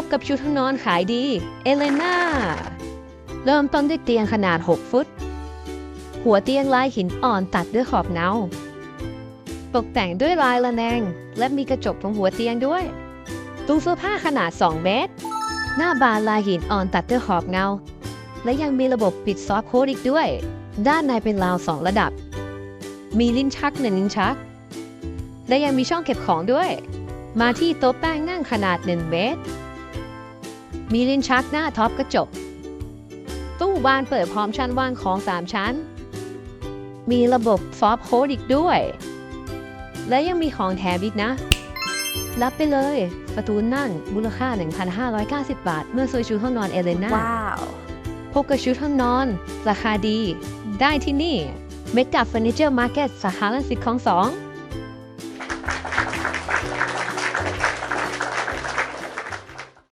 บกับชุดห้องนอนขายดี เอเลนาเริ่มต้นด้วยเตียงขนาด 6 ฟุต หัวเตียงลายหินอ่อนตัดด้วยขอบเงาตกแต่งด้วยลายระแนง และมีกระจกตรงหัวเตียงด้วย ตู้เสื้อผ้าขนาด 2 เมตร หน้าบานลายหินอ่อนตัดด้วยขอบเงา และยังมีระบบปิดซอฟต์โค้ดอีกด้วย ด้านในเป็นราวสองระดับ มีลิ้นชักหนึ่งลิ้นชัก และยังมีช่องเก็บของด้วย มาที่โต๊ะแป้งนั่งขนาด 1 เมตร มีลิ้นชักหน้าท็อปกระจก ตู้บานเปิดพร้อมชั้นวางของ 3 ชั้น มีระบบซอฟต์โค้ดอีกด้วย และยังมีของแถมอีกนะ รับไปเลย ประตูนั่งมูลค่า 1,590 บาท เมื่อซื้อชุดห้องนอนเอเลนาว้าวพบกับชุดห้องนอน ราคาดี ได้ที่นี่เมกาเฟอร์นิเจอร์มาร์เก็ตสาขาลังสิตคลองสอง